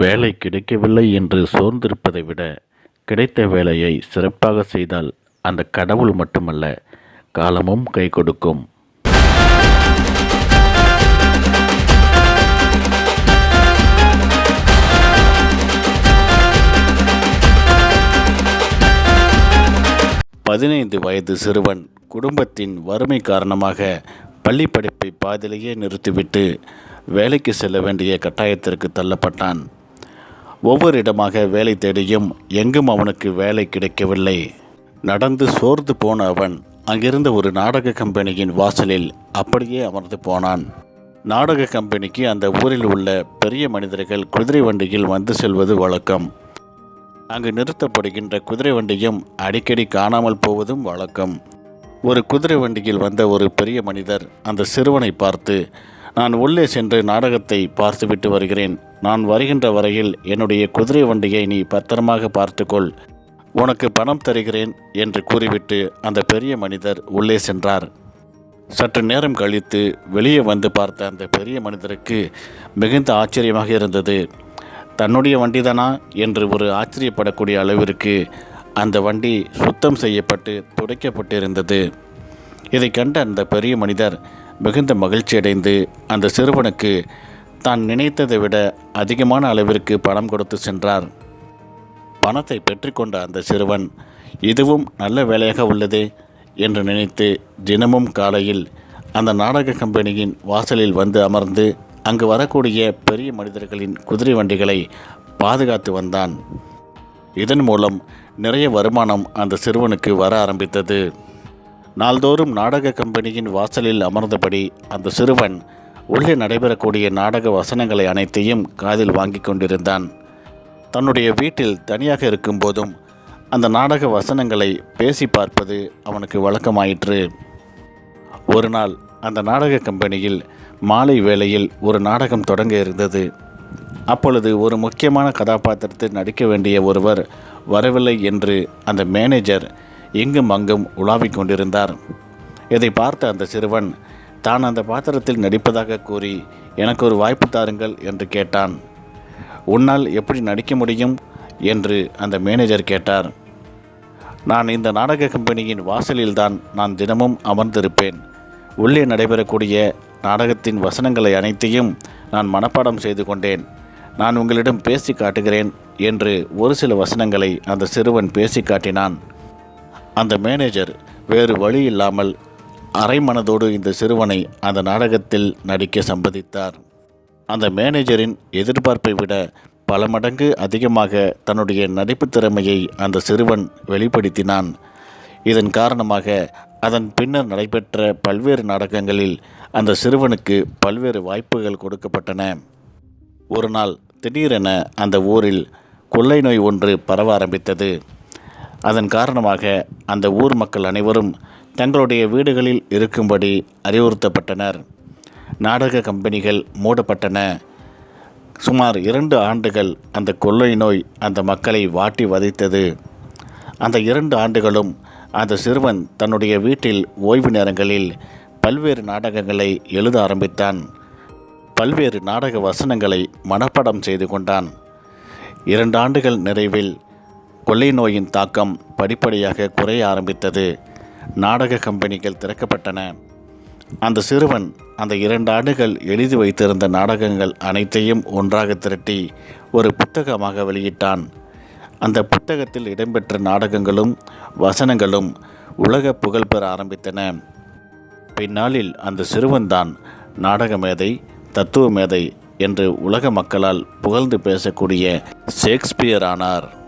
வேலை கிடைக்கவில்லை என்று சோர்ந்திருப்பதை விட கிடைத்த வேலையை சிறப்பாக செய்தால் அந்த கடவுள் மட்டுமல்ல காலமும் கை கொடுக்கும். பதினைந்து வயது சிறுவன் குடும்பத்தின் வறுமை காரணமாக பள்ளி படிப்பை பாதியிலேயே நிறுத்திவிட்டு வேலைக்கு செல்ல வேண்டிய கட்டாயத்திற்கு தள்ளப்பட்டான். ஒவ்வொரு இடமாக வேலை தேடியும் எங்கும் அவனுக்கு வேலை கிடைக்கவில்லை. நடந்து சோர்ந்து போன அவன் அங்கிருந்த ஒரு நாடக கம்பெனியின் வாசலில் அப்படியே அமர்ந்து போனான். நாடக கம்பெனிக்கு அந்த ஊரில் உள்ள பெரிய மனிதர்கள் குதிரை வண்டியில் வந்து செல்வது வழக்கம். அங்கு நிறுத்தப்படுகின்ற குதிரை வண்டியும் அடிக்கடி காணாமல் போவதும் வழக்கம். ஒரு குதிரை வண்டியில் வந்த ஒரு பெரிய மனிதர் அந்த சிறுவனை பார்த்து நான் உள்ளே சென்று நாடகத்தை பார்த்துவிட்டு வருகிறேன். நான் வருகின்ற வரையில் என்னுடைய குதிரை வண்டியை நீ பத்திரமாக பார்த்துக்கொள். உனக்கு பணம் தருகிறேன் என்று கூறிவிட்டு அந்த பெரிய மனிதர் உள்ளே சென்றார். சற்று நேரம் கழித்து வெளியே வந்து பார்த்த அந்த பெரிய மனிதருக்கு மிகுந்த ஆச்சரியமாக இருந்தது. தன்னுடைய வண்டிதானா என்று ஒரு ஆச்சரியப்படக்கூடிய அளவிற்கு அந்த வண்டி சுத்தம் செய்யப்பட்டு துடைக்கப்பட்டிருந்தது. இதை கண்ட அந்த பெரிய மனிதர் மிகுந்த மகிழ்ச்சியடைந்து அந்த சிறுவனுக்கு தான் நினைத்ததை விட அதிகமான அளவிற்கு பணம் கொடுத்து சென்றார். பணத்தை பெற்றுக்கொண்ட அந்த சிறுவன் இதுவும் நல்ல வேலையாக உள்ளதே என்று நினைத்து தினமும் காலையில் அந்த நாடக கம்பெனியின் வாசலில் வந்து அமர்ந்து அங்கு வரக்கூடிய பெரிய மனிதர்களின் குதிரை வண்டிகளை பாதுகாத்து வந்தான். இதன் மூலம் நிறைய வருமானம் அந்த சிறுவனுக்கு வர ஆரம்பித்தது. நாள்தோறும் நாடக கம்பெனியின் வாசலில் அமர்ந்தபடி அந்த சிறுவன் உள்ளே நடைபெறக்கூடிய நாடக வசனங்களை அனைத்தையும் காதில் வாங்கி கொண்டிருந்தான். தன்னுடைய வீட்டில் தனியாக இருக்கும்போதும் அந்த நாடக வசனங்களை பேசி பார்ப்பது அவனுக்கு வழக்கமாயிற்று. ஒரு நாள் அந்த நாடக கம்பெனியில் மாலை வேளையில் ஒரு நாடகம் தொடங்க இருந்தது. அப்பொழுது ஒரு முக்கியமான கதாபாத்திரத்தில் நடிக்க வேண்டிய ஒருவர் வரவில்லை என்று அந்த மேனேஜர் இங்கும் அங்கும் உலாவிக் கொண்டிருந்தார். இதை பார்த்த அந்த சிறுவன் தான் அந்த பாத்திரத்தில் நடிப்பதாக கூறி எனக்கு ஒரு வாய்ப்பு தாருங்கள் என்று கேட்டான். உன்னால் எப்படி நடிக்க முடியும்? என்று அந்த மேனேஜர் கேட்டார். நான் இந்த நாடக கம்பெனியின் வாசலில்தான் நான் தினமும் அமர்ந்திருப்பேன். உள்ளே நடைபெறக்கூடிய நாடகத்தின் வசனங்களை அனைத்தையும் நான் மனப்பாடம் செய்து கொண்டேன். நான் உங்களிடம் பேசி காட்டுகிறேன் என்று ஒரு சில வசனங்களை அந்த சிறுவன் பேசி காட்டினான். அந்த மேனேஜர் வேறு வழி இல்லாமல் அரைமனதோடு இந்த சிறுவனை அந்த நாடகத்தில் நடிக்க சம்மதித்தார் அந்த மேனேஜரின் எதிர்பார்ப்பை விட பல மடங்கு அதிகமாக தன்னுடைய நடிப்பு திறமையை அந்த சிறுவன் வெளிப்படுத்தினான். இதன் காரணமாக அதன் பின்னர் நடைபெற்ற பல்வேறு நாடகங்களில் அந்த சிறுவனுக்கு பல்வேறு வாய்ப்புகள் கொடுக்கப்பட்டன. ஒரு நாள் திடீரென அந்த ஊரில் கொள்ளை நோய் ஒன்று பரவ ஆரம்பித்தது. அதன் காரணமாக அந்த ஊர் மக்கள் அனைவரும் தங்களுடைய வீடுகளில் இருக்கும்படி அறிவுறுத்தப்பட்டனர். நாடக கம்பெனிகள் மூடப்பட்டன. சுமார் இரண்டு ஆண்டுகள் அந்த கொள்ளை நோய் அந்த மக்களை வாட்டி வதைத்தது. அந்த இரண்டு ஆண்டுகளும் அந்த சிறுவன் தன்னுடைய வீட்டில் ஓய்வு நேரங்களில் பல்வேறு நாடகங்களை எழுத ஆரம்பித்தான். பல்வேறு நாடக வசனங்களை மனப்பாடம் செய்து கொண்டான். இரண்டு ஆண்டுகள் நிறைவில் கொள்ளை நோயின் தாக்கம் படிப்படியாக குறைய ஆரம்பித்தது. நாடக கம்பெனிகள் திறக்கப்பட்டன. அந்த சிறுவன் அந்த இரண்டு ஆண்டுகள் எழுதி வைத்திருந்த நாடகங்கள் அனைத்தையும் ஒன்றாக திரட்டி ஒரு புத்தகமாக வெளியிட்டான். அந்த புத்தகத்தில் இடம்பெற்ற நாடகங்களும் வசனங்களும் உலக புகழ் பெற ஆரம்பித்தன. பின்னாளில் அந்த சிறுவன்தான் நாடக மேதை தத்துவ மேதை என்று உலக மக்களால் புகழ்ந்து பேசக்கூடிய ஷேக்ஸ்பியர் ஆனார்.